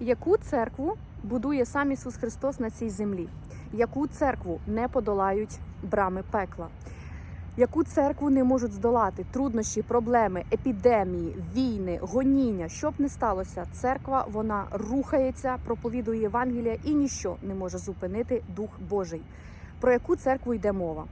Яку церкву будує сам Ісус Христос на цій землі? Яку церкву не подолають брами пекла? Яку церкву не можуть здолати труднощі, проблеми, епідемії, війни, гоніння? Що б не сталося, церква вона рухається, проповідує Євангелія і ніщо не може зупинити Дух Божий. Про яку церкву йде мова?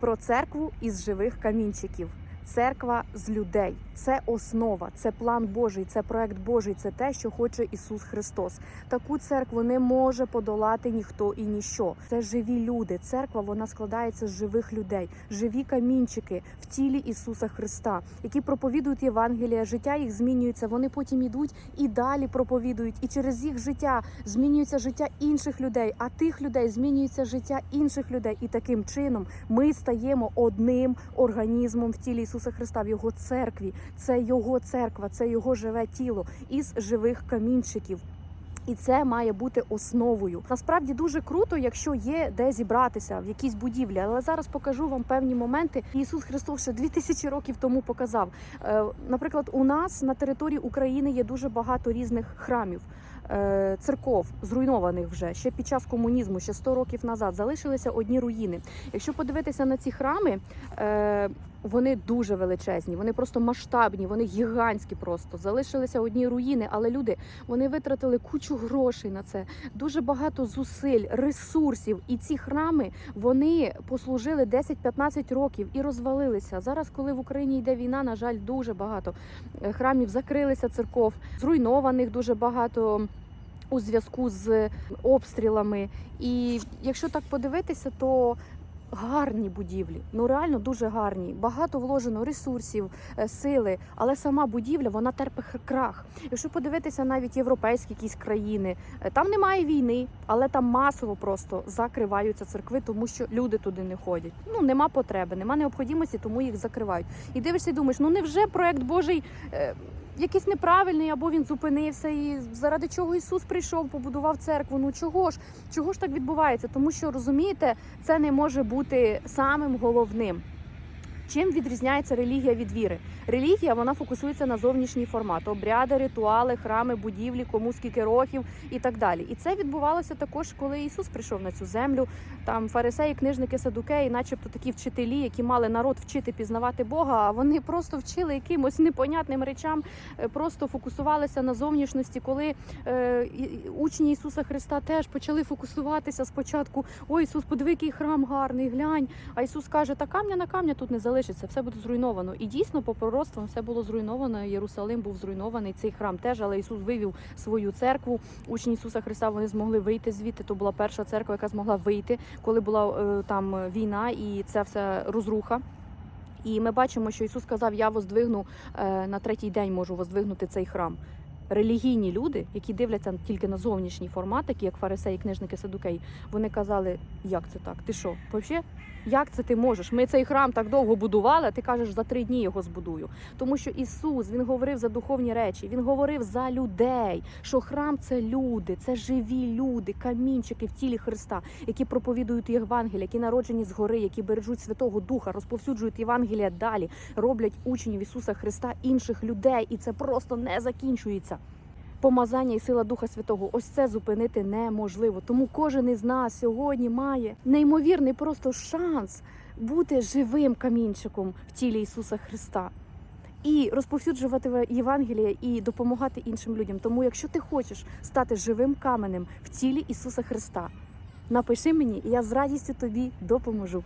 Про церкву із живих камінчиків. Церква з людей це основа, це план Божий, це проект Божий, це те, що хоче Ісус Христос. Таку церкву не може подолати ніхто і ніщо. Це живі люди. Церква вона складається з живих людей, живі камінчики в тілі Ісуса Христа, які проповідують Євангелія. Життя їх змінюється. Вони потім ідуть і далі проповідують. І через їх життя змінюється життя інших людей. А тих людей змінюється життя інших людей. І таким чином ми стаємо одним організмом в тілі Ісуса Христа в Його церкві. Це Його церква, це Його живе тіло із живих камінчиків. І це має бути основою. Насправді дуже круто, якщо є де зібратися в якійсь будівлі. Але зараз покажу вам певні моменти. Ісус Христос ще 2000 років тому показав. Е, Наприклад, у нас на території України є дуже багато різних храмів. е, Церков зруйнованих вже ще під час комунізму, ще 100 років назад, залишилися одні руїни. Якщо подивитися на ці храми, е, вони дуже величезні, вони просто масштабні, вони гігантські. Просто залишилися одні руїни, але люди вони витратили кучу грошей на це, дуже багато зусиль, ресурсів. І ці храми вони послужили 10-15 років і розвалилися. Зараз, коли в Україні йде війна, на жаль, дуже багато е, храмів закрилися церков, зруйнованих дуже багато. У зв'язку з обстрілами, і якщо так подивитися, то гарні будівлі, ну реально дуже гарні. Багато вложено ресурсів, е, сили, але сама будівля вона терпить крах. Якщо подивитися навіть європейські якісь країни, е, там немає війни, але там масово просто закриваються церкви, тому що люди туди не ходять. Ну нема потреби, нема необхідності, тому їх закривають. І дивишся, і думаєш, ну невже проект Божий. Якийсь неправильний, або він зупинився, і заради чого Ісус прийшов, побудував церкву. Ну чого ж? Чого ж так відбувається? Тому що розумієте, це не може бути самим головним. Чим відрізняється релігія від віри? Релігія вона фокусується на зовнішній формат: обряди, ритуали, храми, будівлі, кому скільки років і так далі. І це відбувалося також, коли Ісус прийшов на цю землю. Там фарисеї, книжники, садукеї, начебто такі вчителі, які мали народ вчити пізнавати Бога. А вони просто вчили якимось непонятним речам, е, просто фокусувалися на зовнішності. Коли е, учні Ісуса Христа теж почали фокусуватися спочатку. Ой, Ісус, подиви, який храм гарний, глянь. А Ісус каже, та камня на камня тут не залишиться, все буде зруйновано. І дійсно, по пророцтвам, все було зруйновано. Єрусалим був зруйнований, цей храм теж, але Ісус вивів свою церкву. Учні Ісуса Христа вони змогли вийти звідти. То була перша церква, яка змогла вийти, коли була е, там війна і ця вся розруха. І ми бачимо, що Ісус сказав: Я воздвигну е, на третій день можу воздвигнути цей храм. Релігійні люди, які дивляться тільки на зовнішній формат, такі як фарисеї, книжники, садукеї, вони казали, як це так? Ти що? Взагалі, як це ти можеш? Ми цей храм так довго будували, а ти кажеш, за три дні його збудую. Тому що Ісус він говорив за духовні речі, він говорив за людей, що храм це люди, це живі люди, камінчики в тілі Христа, які проповідують Євангелія, які народжені згори, які бережуть Святого Духа, розповсюджують Євангелія далі, роблять учнів Ісуса Христа інших людей, і це просто не закінчується. Помазання і сила Духа Святого, ось це зупинити неможливо. Тому кожен із нас сьогодні має неймовірний просто шанс бути живим камінчиком в тілі Ісуса Христа і розповсюджувати Євангеліє і допомагати іншим людям. Тому, якщо ти хочеш стати живим каменем в тілі Ісуса Христа, напиши мені, і я з радістю тобі допоможу.